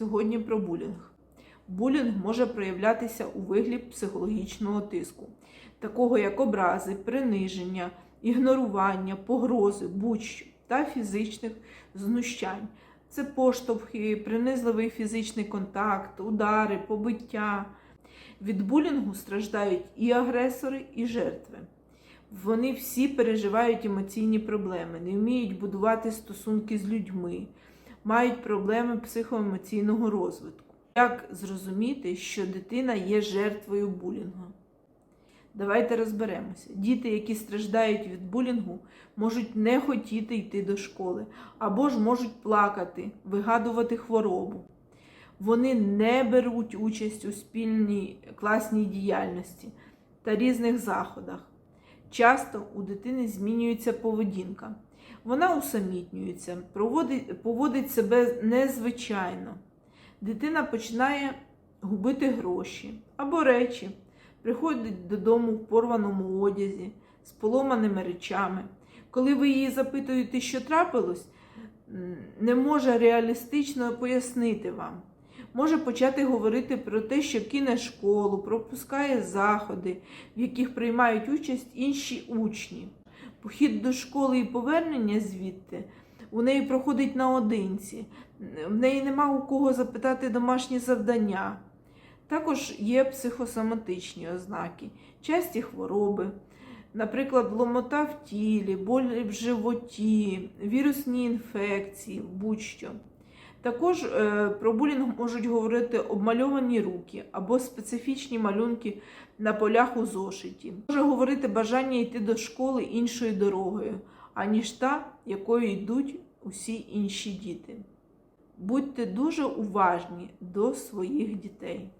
Сьогодні про булінг. Булінг може проявлятися у вигляді психологічного тиску, такого як образи, приниження, ігнорування, погрози, будь-що та фізичних знущань. Це поштовхи, принизливий фізичний контакт, удари, побиття. Від булінгу страждають і агресори, і жертви. Вони всі переживають емоційні проблеми, не вміють будувати стосунки з людьми, мають проблеми психоемоційного розвитку. Як зрозуміти, що дитина є жертвою булінгу? Давайте розберемося. Діти, які страждають від булінгу, можуть не хотіти йти до школи або ж можуть плакати, вигадувати хворобу. Вони не беруть участь у спільній класній діяльності та різних заходах. Часто у дитини змінюється поведінка. Вона усамітнюється, проводить, поводить себе незвичайно. Дитина починає губити гроші або речі, приходить додому в порваному одязі, з поломаними речами. Коли ви її запитуєте, що трапилось, не може реалістично пояснити вам. Може почати говорити про те, що кине школу, пропускає заходи, в яких приймають участь інші учні. Похід до школи і повернення звідти у неї проходить наодинці, в неї нема у кого запитати домашні завдання. Також є психосоматичні ознаки, часті хвороби, наприклад, ломота в тілі, болі в животі, вірусні інфекції, будь-що. Також е, про булінг можуть говорити обмальовані руки або специфічні малюнки на полях у зошиті. Може говорити бажання йти до школи іншою дорогою, аніж та, якою йдуть усі інші діти. Будьте дуже уважні до своїх дітей.